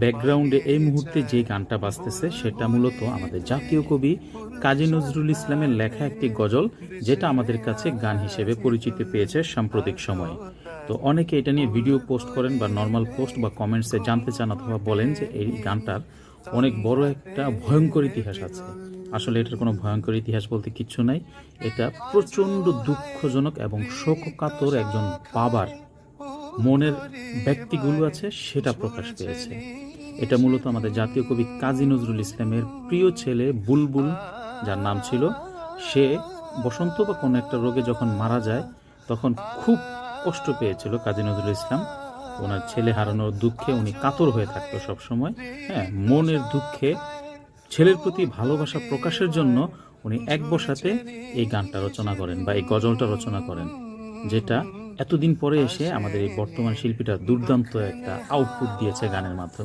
ব্যাকগ্রাউন্ডে এই মুহূর্তে যে গানটা বাজতেছে, সেটা মূলত আমাদের জাতীয় কবি কাজী নজরুল ইসলামের লেখা একটি গজল, যেটা আমাদের কাছে গান হিসেবে পরিচিতি পেয়েছে সাম্প্রতিক সময়ে। তো অনেকে এটা নিয়ে ভিডিও পোস্ট করেন বা নর্মাল পোস্ট বা কমেন্টসে জানতে চান অথবা বলেন যে এই গানটার অনেক বড় একটা ভয়ঙ্কর ইতিহাস আছে। আসলে এটার কোনো ভয়ঙ্কর ইতিহাস বলতে কিচ্ছু নাই। এটা প্রচণ্ড দুঃখজনক এবং শোককাতর একজন বাবার মনের ব্যক্তিগুলো আছে, সেটা প্রকাশ পেয়েছে। এটা মূলত আমাদের জাতীয় কবি কাজী নজরুল ইসলামের প্রিয় ছেলে বুলবুল, যার নাম ছিল। সে বসন্ত বা কোনো একটা রোগে যখন মারা যায়, তখন খুব কষ্ট পেয়েছিল কাজী নজরুল ইসলাম। ওনার ছেলে হারানোর দুঃখে উনি কাতর হয়ে থাকতো সবসময়। হ্যাঁ মনের দুঃখে, ছেলের প্রতি ভালোবাসা প্রকাশের জন্য উনি এক বসাতে এই গানটা রচনা করেন বা এই গজলটা রচনা করেন, যেটা এতদিন পরে এসে আমাদের এই বর্তমান শিল্পীটা দুর্দান্ত একটা আউটপুট দিয়েছে গানের মাধ্যমে।